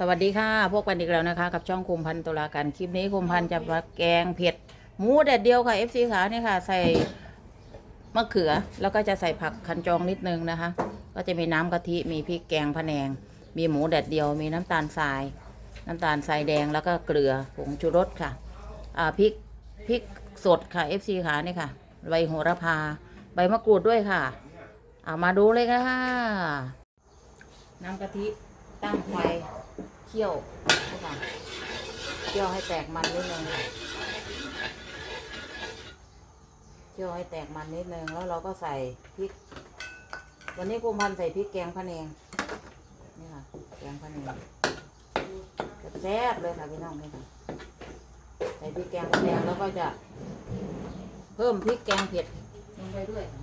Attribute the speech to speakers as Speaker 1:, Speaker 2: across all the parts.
Speaker 1: สวัสดีค่ะพวกกันอีกแล้วนะคะ กับช่องคุมพันตุลาการคลิปนี้คุมพันจะมาแกงเผ็ดหมูแดดเดียวค่ะ FC ขาเนี่ยค่ะ ใส่มะเขือแล้วก็จะใส่ผักคันจองนิดนึงนะคะ ก็จะมีน้ำกะทิมีพริกแกงพะแนง มีหมูแดดเดียวมีน้ำตาลทราย น้ำตาลทรายแดงแล้วก็เกลือผงชูรสค่ะอ่าพริกพริกสดค่ะ FC ขาเนี่ยค่ะใบโหระพา ใบมะกรูดด้วยค่ะเอามาดูเลยค่ะน้ำกะทิตั้งไฟ เคี่ยวนะคะเคี่ยวให้แตกมันนิดนึงค่ะเคี่ยวให้แตกมันนิดนึงแล้วเราก็ใส่พริก วันนี้กุมพันใส่พริกแกงพะแนงนี่ค่ะแกงพะแนงแซ่บเลยค่ะพี่น้องนี่ค่ะใส่พริกแกงพะแนงแล้วก็จะเพิ่มพริกแกงเผ็ดลงไปด้วยค่ะ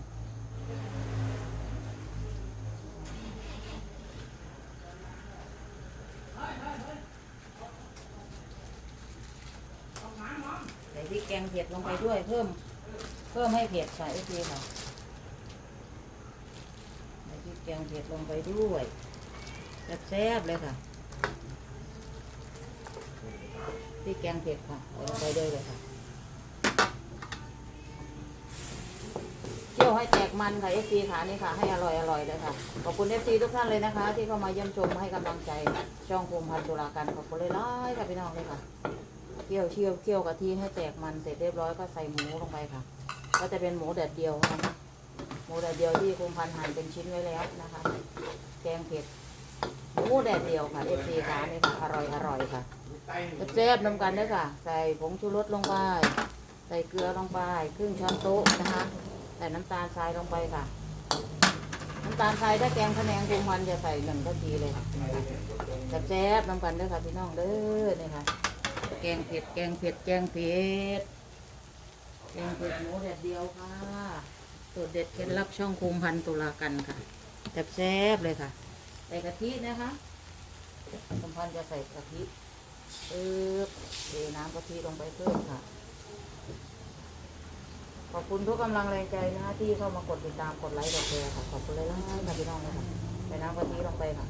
Speaker 1: ใส่ พริกแกงเผ็ดลงไปด้วยเพิ่ม เพิ่มให้เผ็ดค่ะเอฟซีค่ะใส่พริกแกงเผ็ดลงไปด้วยแซ่บๆเลยค่ะพริกแกงเผ็ดค่ะใส่ลงไปด้วยเลยค่ะเคี่ยวให้แตกมันค่ะเอฟซีค่ะนี่ค่ะให้อร่อยอร่อยเลยค่ะขอบคุณเอฟซีทุกท่านเลยนะคะ ที่เข้ามาเยี่ยมชมให้กำลังใจช่องภูมิพันธ์ตุลาการขอบคุณเลยล่ายค่ะพี่น้องเลยค่ะ เคี่ยวเคี่ยวเคี่ยวกะทิให้แตกมันเสร็จเรียบร้อยก็ใส่หมูลงไปค่ะ ก็จะเป็นหมูแดดเดียวนะคะหมูแดดเดียวที่คุมพันหั่นเป็นชิ้นไว้แล้วนะคะ แกงเผ็ดหมูแดดเดียวค่ะเอฟซีค่ะนี่ค่ะอร่อยอร่อยค่ะแซ่บๆนำกันด้วยค่ะ ใส่ผงชูรสลงไป ใส่เกลือลงไปครึ่งช้อนโต๊ะนะคะ ใส่น้ำตาลทรายลงไปค่ะน้ำตาลทรายถ้าแกงพะแนงคุมพันจะใส่หนึ่งนาทีเลยค่ะแซ่บๆนำกันด้วยค่ะพี่น้องเด้อนี่ค่ะ แกงเผ็ด แกงเผ็ด แกงเผ็ด แกงเผ็ดหมูแดดเดียวค่ะสูตรเด็ดเคล็ดลับช่องคุมพันตุลากันค่ะแซ่บๆเลยค่ะ ใส่กะทินะคะคุมพันจะใส่กะทิปึ๊บเทน้ำกะทิลงไปเพิ่มค่ะ ขอบคุณทุกกำลังแรงใจนะคะที่เข้ามากดติดตามกดไลค์กดแชร์ค่ะ ขอบคุณเลยล่ะค่ะพี่น้องเลยค่ะใส่น้ำกะทิลงไปค่ะ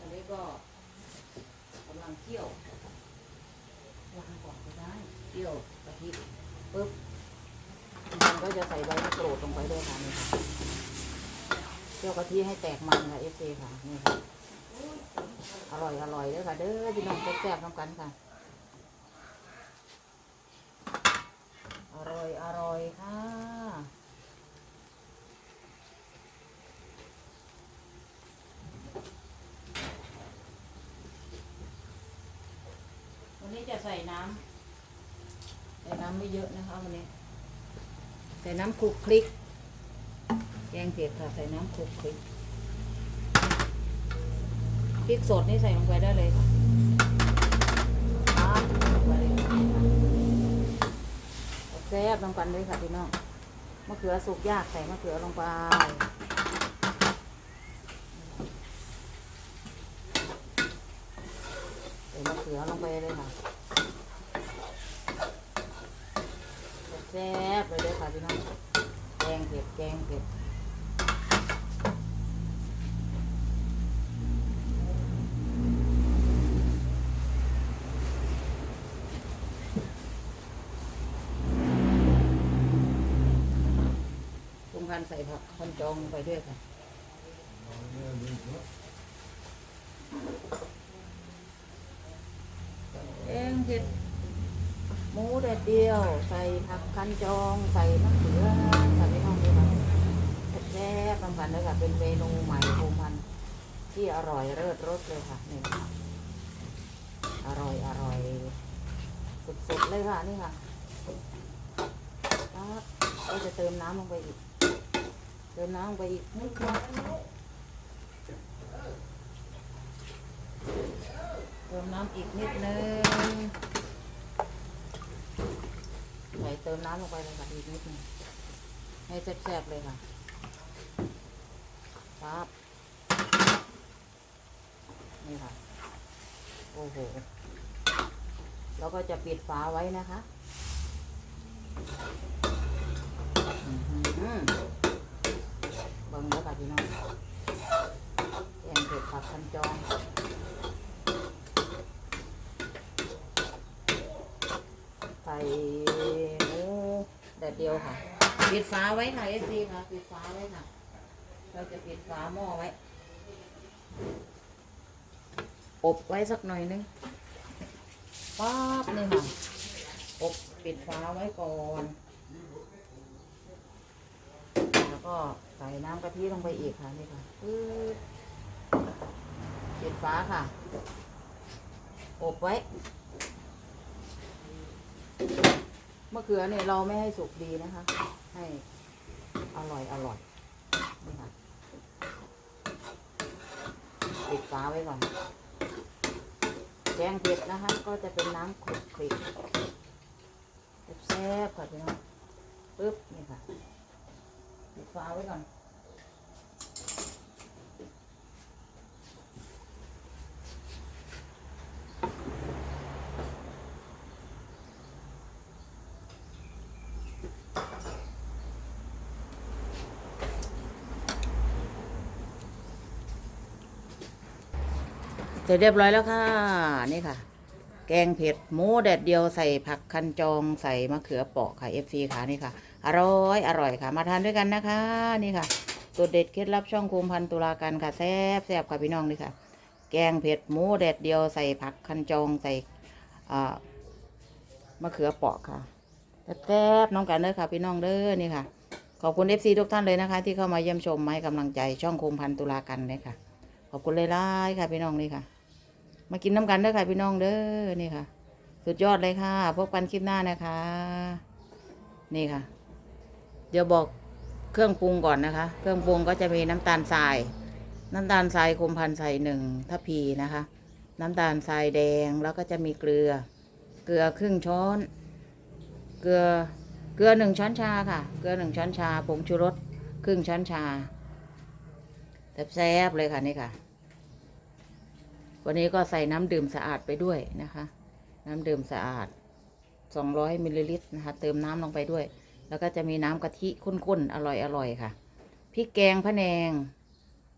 Speaker 1: อันนี้ ก็กำลังเคี่ยววางก่อนก็ได้เคี่ยวกะทิปุ๊บมันก็จะใส่ใบมะกรูดลงไปด้วยค่ะนี่ค่ะเคี่ยวกะทิให้แตกมันค่ะเอฟซีค่ะนี่ค่ะอร่อยอร่อยเลยค่ะเด้อพี่น้องแซ่บๆน้ำกันค่ะอร่อยอร่อยค่ะ วั นี้จะใส่น้ำใส่น้ำไม่เยอะนะคะวันนี้ใส่น้ำคลุกคลิกแกงเผ็ดค่ะใส่น้ำคลุกคลิกพริกสดนี่ใส่ลงไปได้เลยค่ะเลยค่ะแซ่บลงกันเลยค่ะพี่น้องมะเขือสุกยากใส่มะเขือลงไปใส่มะเขือลงไปเลยค่ะ แซ่บเลยเด้อค่ะ พี่น้องแกงเผ็ดแกงเผ็ดคุมพันใส่ผักคันจองลงไปด้วยค่ะแกงเผ็ด หมูแดดเดียว ใส่ผักคันจองใส่มะเขือใส่ไม่ต้องเลยค่ะแซ่บๆสำคัญเลยค่ะ เป็นเมนูใหม่ภูมันที่อร่อยเลิศรสเลยค่ะนี่ค่ะอร่อยอร่อยสุดๆเลยค่ะนี่ค่ะปั๊บก็จะเติมน้ำลงไปอีก เติมน้ำลงไปอีกนิดนึงติมน้ำอีกนิดนึง ส่เติมน้ำลงไปเลยค่ะอีกนิดนึงให้แซ่บๆเลยค่ะปั๊บนี่ค่ะ โอ้โห แล้วก็จะปิดฝาไว้นะคะเบิ่งแล้วค่ะพี่น้องแกงเผ็ดผักคันจองใส่ เดียวค่ะ ปิดฝาไว้ค่ะเอซีค่ะ ปิดฝาไว้ค่ะ เราจะปิดฝาหม้อไว้ อบไว้สักหน่อยนึงป๊าบนี่ค่ะ อบปิดฝาไว้ก่อน แล้วก็ใส่น้ำกะทิลงไปอีกค่ะนี่ค่ะปิดฝาค่ะ อบไว้ มะเขือเนี่ยเราไม่ให้สุกดีนะคะ ให้อร่อยอร่อยนี่ค่ะปิดฝาไว้ก่อนแกงเผ็ดนะคะ ก็จะเป็นน้ำขลุกคลิกแซ่บๆค่ะพี่น้องปึ๊บนี่ค่ะปิดฝาไว้ก่อน เสร็จเรียบร้อยแล้วค่ะ นี่ค่ะ แกงเผ็ดหมูแดดเดียวใส่ผักคันจองใส่มะเขือเปราะค่ะ FC ค่ะนี่ค่ะ อร่อยอร่อยค่ะ มาทานด้วยกันนะคะ นี่ค่ะตัวเด็ดเคล็ดลับช่องคุมพันตุลาการค่ะแซ่บแซ่บค่ะพี่น้องนี่ค่ะ แกงเผ็ดหมูแดดเดียวใส่ผักคันจองใส่มะเขือเปราะค่ะแซ่บน้องกันเด้อค่ะ พี่น้องเด้อนี่ค่ะ ขอบคุณ FC ทุกท่านเลยนะคะ ที่เข้ามาเยี่ยมชมให้กำลังใจช่องคุมพันตุลาการเลยค่ะขอบคุณเลยล่ายๆค่ะพี่น้องนี่ค่ะ มากินน้ำกันเด้อค่ะพี่น้องเด้อนี่ค่ะ สุดยอดเลยค่ะ พบกันคลิปหน้านะคะ นี่ค่ะ เดี๋ยวบอกเครื่องปรุงก่อนนะคะ เครื่องปรุงก็จะมีน้ำตาลทราย น้ำตาลทรายคมพันใส่หนึ่งทัพพีนะคะ น้ำตาลทรายแดงแล้วก็จะมีเกลือ เกลือครึ่งช้อน เกลือเกลือหนึ่งช้อนชาค่ะ เกลือหนึ่งช้อนชาผงชูรสครึ่งช้อนชาแซ่บๆเลยค่ะนี่ค่ะ วันนี้ก็ใส่น้ำดื่มสะอาดไปด้วยนะคะ น้ำดื่มสะอาด 200มิลลิลิตรนะคะ เติมน้ำลงไปด้วย แล้วก็จะมีน้ำกะทิข้นๆ อร่อยๆค่ะ พริกแกงพะแนง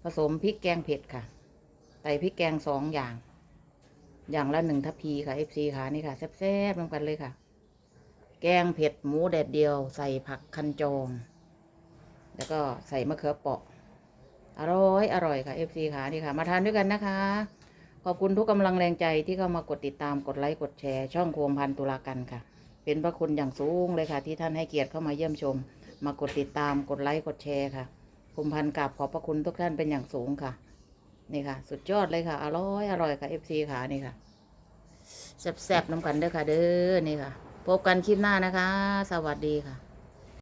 Speaker 1: ผสมพริกแกงเผ็ดค่ะ ใส่พริกแกงสองอย่าง อย่างละหนึ่งทัพพีค่ะ FC ค่ะนี่ค่ะ แซ่บๆรวมกันเลยค่ะ แกงเผ็ดหมูแดดเดียว ใส่ผักคันจอง แล้วก็ใส่มะเขือเปราะอร่อย อร่อยค่ะ FC ค่ะนี่ค่ะ มาทานด้วยกันนะคะ ขอบคุณทุกกำลังแรงใจที่เข้ามากดติดตามกดไลค์กดแชร์ ช่องโคมพันตุลากันค่ะ เป็นพระคุณอย่างสูงเลยค่ะ ที่ท่านให้เกียรติเข้ามาเยี่ยมชม มากดติดตามกดไลค์กดแชร์ค่ะคุมพันกับขอบพระคุณทุกท่านเป็นอย่างสูงค่ะ นี่ค่ะ สุดยอดเลยค่ะ อร่อยอร่อยค่ะ FC ค่ะนี่ค่ะแซ่บๆน้ำกันเด้อค่ะเด้อนี่ค่ะ พบกันคลิปหน้านะคะ สวัสดีค่ะ